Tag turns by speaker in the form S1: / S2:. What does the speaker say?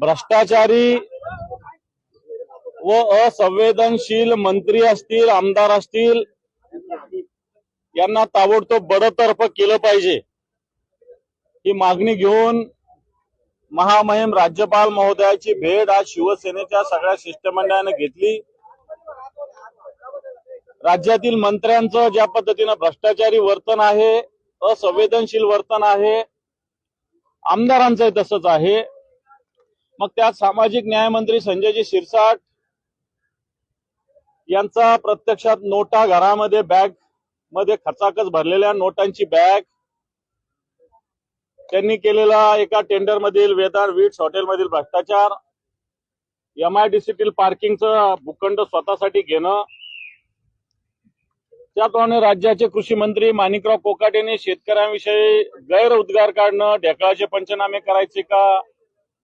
S1: भ्रष्टाचारी व असंवेदनशील मंत्री असतील आमदार असतील यांना ताबडतोब बडतर्फ केलं पाहिजे. ही मागणी घेऊन महामहिम राज्यपाल महोदयाची भेट आज शिवसेनेच्या सगळ्या शिष्टमंडळाने घेतली. राज्यातील मंत्र्यांचं ज्या पद्धतीनं भ्रष्टाचारी वर्तन आहे असंवेदनशील वर्तन आहे आमदारांचंही तसंच आहे. मग त्यात सामाजिक न्यायमंत्री संजयजी शिरसाट यांचा प्रत्यक्षात नोटा घरामध्ये बॅगमध्ये खचाखच भरलेल्या नोटांची बॅग त्यांनी केलेला एका टेंडर मधील वेदार वीट्स हॉटेलमधील भ्रष्टाचार एमआयडीसीतील पार्किंगचं भूखंड स्वतःसाठी घेणं त्याप्रमाणे राज्याचे कृषी मंत्री माणिकराव कोकाटेने शेतकऱ्यांविषयी गैरउद्गार काढणं ढेकळाचे पंचनामे करायचे का?